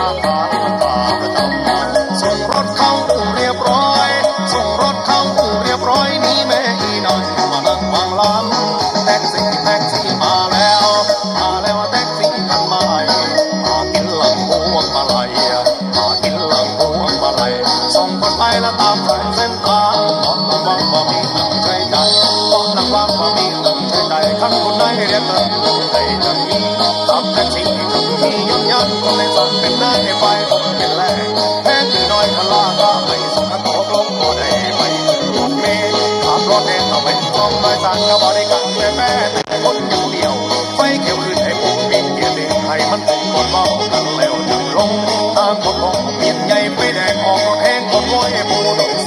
อำวันส่งรถเข้าอู่เรียบร้อย ส่งรถเข้าอู่เรียบร้อยนี่แม่อีน้อยมานั่งวางล้ำแท็กซี่แท็กซี่มาแล้ว มาแล้วแท็กซี่คันใหม่มากินหลังพวงมาลัยมากินหลังพวงมาลัยส่งคนไปแล้วตามแฟนเส้นทางต้องระวังว่ามีตั้งใจใจต้องระวังว่ามีตั้งใจใจคันคนไหนเรียกกันใจจะมีขับแท็กซี่ ฟผมเป็นแรงแพ้ที่น้อยพลาก็ไม่สมกับตกลงบ่ได้ไปรถเมล์ขับรถเองก็เป็นช่องโดยสารก็บริการแม่แม่แต่คนอยู่เดียวไฟเขียวขึ้นให้ผมบินเกียร์เด็กให้มันเป็นคนเมากันแล้วจังลงทางคนของเปลี่ยนใหญ่ไฟแดงออกรถแห้งคนร้อยผู้โด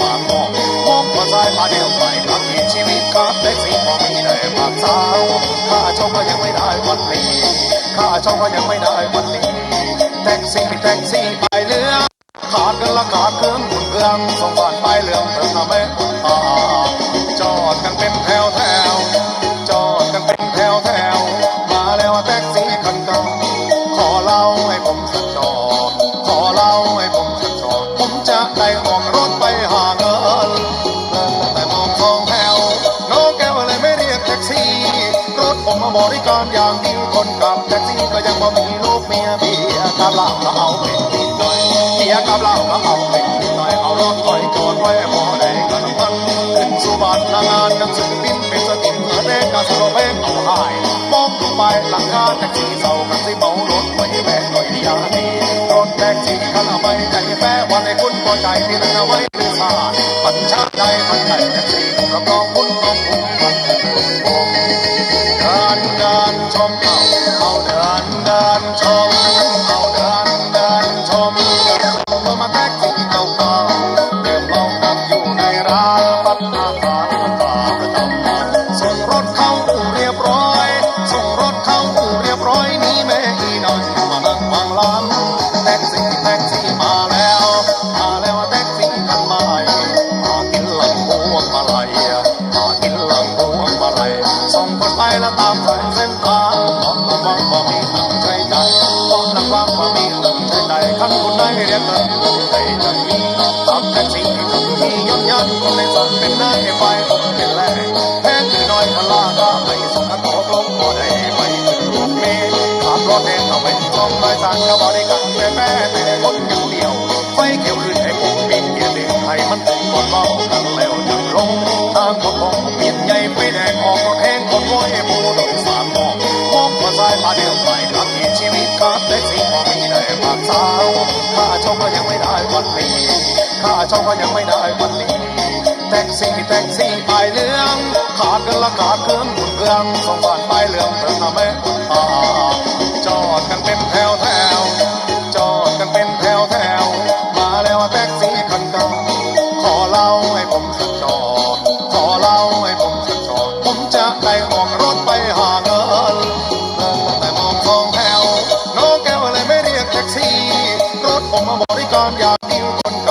ยังไม่ได้วันนี้ค่าเช่าก็ยังไม่ได้วันนี้ แท็กซี่แท็กซี่ไปเรือ ขาดกันละขาดเครื่องบุญเครื่องสองบานไปเรื่องเพิ่งทำให้อาจอดกันเป็นแถวแถว จอดกันเป็นแถวแถว มาแล้วแท็กซี่คันเก่าขอเล่าให้ผมฟัง รถผมาบริการอย่างดีคนขับแท็กซี่ก็ยังบ่มีลูกเมียเบียกับเหล้าก็เอาเป็นนิดหน่อยเบียกับเหล้าก็เอาเป็นนิดหน่อยเอารถถอยจอดไว้พอได้กันมันขึ้นสู่บ้านนางานนังสือพิมพ์เป็นสติมเออแดงกับสโลเพงเอาหายมองลงไปหลังคาแท็กซี่เศร้ากันสิเมารถไว้แบกหน่อยอย่าดีรถแท็กซี่คันเอาไปใจแป้วันให้คุณพอใจที่นั่นเอาไว้หรือสารปัญชาใดพันใจ ค่าเช่าก็ยังไม่ได้วันนี้แท็กซี่แท็กซี่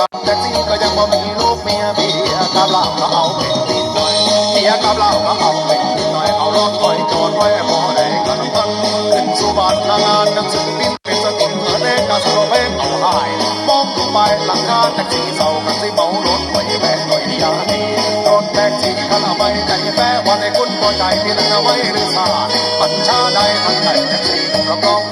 ขับแท็กซี่ก็ยังบ่มีลูกเมียเบียกับเหล้าก็เอาเป็นนิดหน่อยเบียกับเหล้าก็เอาเป็นนิดหน่อยเอารถถอยจอดไว้พอได้กันมันขึ้นสู่บ้านนางานหนังสือพิมพ์เป็นสติมเออแดงกับสโลเพงเอาหายมองลงไปหลังคาแท็กซี่เศร้ากันสิเมารถไว้แบกหน่อยอย่าดีรถแท็กซี่คันเอาไปใจแป้วันให้คุณพอใจที่นั่นเอาไว้หรือสาปัญชาใดทันใดแท็กซี่รับรอง